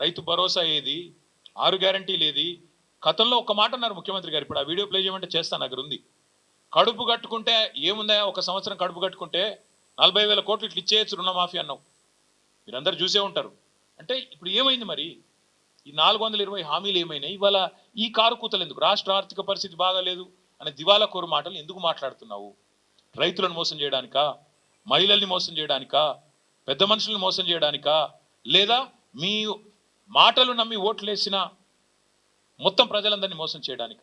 రైతు భరోసా ఏది? ఆరు గ్యారంటీలు ఏది? గతంలో ఒక మాట అన్నారు ముఖ్యమంత్రి గారు ఇప్పుడు ఆ వీడియో ప్లే చేయమంటే చేస్తాను దగ్గర ఉంది కడుపు కట్టుకుంటే ఏముందా? ఒక సంవత్సరం కడుపు కట్టుకుంటే నలభై వేల కోట్లు ఇట్లా ఇచ్చేయచ్చు రుణమాఫీ అన్నావు. మీరందరూ చూసే ఉంటారు. అంటే ఇప్పుడు ఏమైంది మరి? ఈ నాలుగు వందల ఇరవై హామీలు ఏమైనాయి? ఇవాళ ఈ కారు కూతలు ఎందుకు? రాష్ట్ర ఆర్థిక పరిస్థితి బాగాలేదు అనే దివాలా కోరు మాటలు ఎందుకు మాట్లాడుతున్నావు? రైతులను మోసం చేయడానికా? మహిళల్ని మోసం చేయడానికా? పెద్ద మనుషులను మోసం చేయడానికా? లేదా మీ మాటలు నమ్మి ఓట్లేసిన మొత్తం ప్రజలందరినీ మోసం చేయడానిక?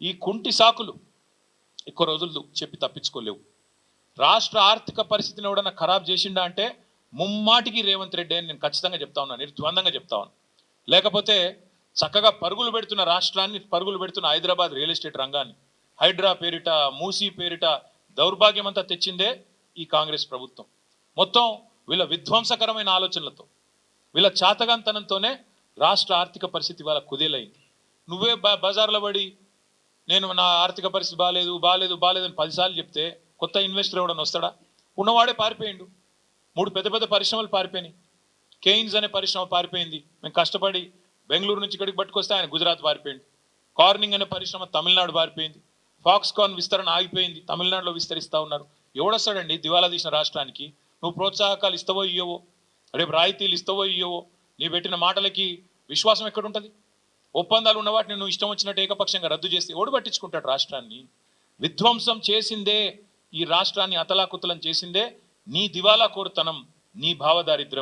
ఈ కుంటి సాకులు ఎక్కువ రోజులు చెప్పి తప్పించుకోలేవు. రాష్ట్ర ఆర్థిక పరిస్థితిని ఎవడన్నా ఖరాబ్ చేసిండా అంటే ముమ్మాటికి రేవంత్ రెడ్డి అని నేను ఖచ్చితంగా చెప్తా ఉన్నాను నిర్ద్వందంగా చెప్తా ఉన్నాను లేకపోతే చక్కగా పరుగులు పెడుతున్న రాష్ట్రాన్ని పరుగులు పెడుతున్న హైదరాబాద్ రియల్ ఎస్టేట్ రంగాన్ని హైడ్రా పేరిట మూసీ పేరిట దౌర్భాగ్యం అంతా తెచ్చిందే ఈ కాంగ్రెస్ ప్రభుత్వం. మొత్తం వీళ్ళ విధ్వంసకరమైన ఆలోచనలతో వీళ్ళ చాతగాంతనంతోనే రాష్ట్ర ఆర్థిక పరిస్థితి వాళ్ళ కుదేలైంది. నువ్వే బ బజార్లో పడి నేను నా ఆర్థిక పరిస్థితి బాగాలేదు బాగాలేదు బాగాలేదని పదిసార్లు చెప్తే కొత్త ఇన్వెస్టర్ ఎవడన్నా వస్తాడా? ఉన్నవాడే పారిపోయిండు. మూడు పెద్ద పెద్ద పరిశ్రమలు పారిపోయినాయి. కెయిన్స్ అనే పరిశ్రమ పారిపోయింది. మేము కష్టపడి బెంగళూరు నుంచి ఇక్కడికి పట్టుకొస్తే ఆయన గుజరాత్ పారిపోయింది కార్నింగ్ అనే పరిశ్రమ తమిళనాడు పారిపోయింది. ఫాక్స్కాన్ విస్తరణ ఆగిపోయింది. తమిళనాడులో విస్తరిస్తూ ఉన్నారు. ఎవడొస్తాడండి దివాలా తీసిన రాష్ట్రానికి? నువ్వు ప్రోత్సాహకాలు ఇస్తావో ఇయ్యవో? రేపు రాయితీలు ఇస్తావో ఇయ్యవో నీ పెట్టిన మాటలకి విశ్వాసం ఎక్కడుంటది? ఒప్పందాలు ఉన్న వాటిని నువ్వు ఇష్టం వచ్చినట్టు ఏకపక్షంగా రద్దు చేస్తే ఓడి పట్టించుకుంటాడు రాష్ట్రాన్ని. విధ్వంసం చేసిందే ఈ రాష్ట్రాన్ని అతలాకుతలం చేసిందే నీ దివాలా కోరుతనం నీ భావదారిద్ర్యం.